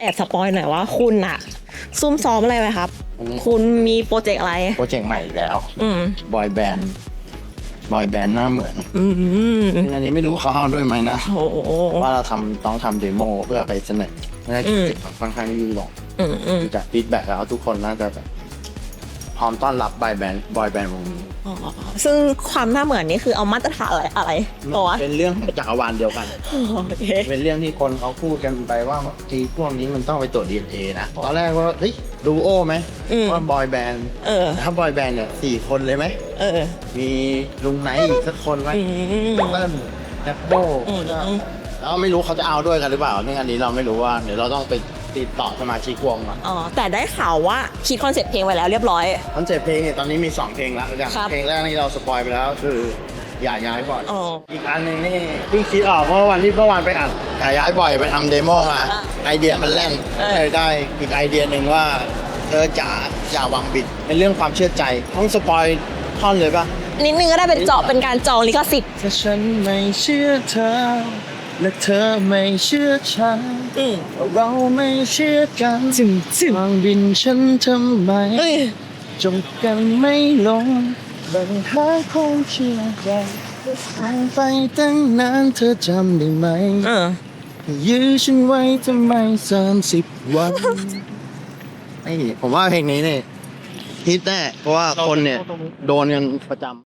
แอบสปอยหน่อยว่าคุณอะซุ่มซ้อมอะไรไหมครับคุณมีโปรเจกต์อะไร โปรเจกต์ใหม่อีกแล้ว อืมบอยแบนด์ บอยแบนด์หน้าเหมือน อืมอันนี้ไม่รู้เขาเอาด้วยไหมนะ โอ้โห ว่าเราทำต้องทำเดโมเพื่อไปเสนอน่าจะอืม ค่อนข้างยืดหรอกอืมอืมจากฟีดแบ็กแล้วทุกคนน่าจะแบบ พร้อมต้อนรับบอยแบนด์บอยแบนด์วงนี้อ๋อซึ่งความน่าเหมือนนี่คือเอามาตรฐานอะไรอะไรตัว เป็นเรื่องจักรวาลเดียวกัน โอเค เป็นเรื่องที่คนเขาพูดกันไปว่าทีพวกนี้มันต้องไปตรวจดีเอ็นเอนะตอนแรกว่าเฮ้ยดูโอไหมอืม ว่าบอยแบนด์เออ ถ้าบอยแบนด์เนี่ยสี่คนเลยไหม เออ มีลุงไนท์อีกสักคนไหมอืมเติ้ลแจ็คโบอืม แล้วไม่รู้เขาจะเอาด้วยกันหรือเปล่าเรื่องอันนี้เราไม่รู้ว่าเดี๋ยวเราต้องไป ติดต่อสมาชิกวงก่อนอ๋อแต่ได้ข่าวว่าคิดคอนเซ็ปต์เพลงไว้แล้วเรียบร้อย คอนเซ็ปต์เพลงเนี่ยตอนนี้มี 2 เพลงแล้วอย่างครับเพลงแรกนี่เราสปอยไปแล้วคืออย่าย้ายบ่อยอ๋ออีกอันหนึ่งนี่เพิ่งคิดออกเพราะว่าวันที่เมื่อวานไปอัดอย่าย้ายบ่อยไปทำเดโมมาอ่าไอเดียมันแล่นเออ เลยได้อีกไอเดียหนึ่งว่าเธอจ๋าอย่าวางบิดเป็นเรื่องความเชื่อใจต้องสปอยท่อนเลยปะ นิดนึงก็ได้เป็นเจาะเป็นการจองลิขสิทธิ์ ถ้าฉันไม่เชื่อเธอ และเธอไม่เชื่อฉันอืมเราไม่เชื่อกันจึงจึงวางบินฉันทำไมเอ้ยจบกันไม่ลงบังหาความเชื่อใจผ่านไปตั้งนานเธอจำได้ไหมเออยื้อฉันไว้ทำไมสามสิบวันไอ้ผมว่าเพลงนี้เนี่ยฮิตแน่เพราะว่าคนเนี่ย โดนกันประจำ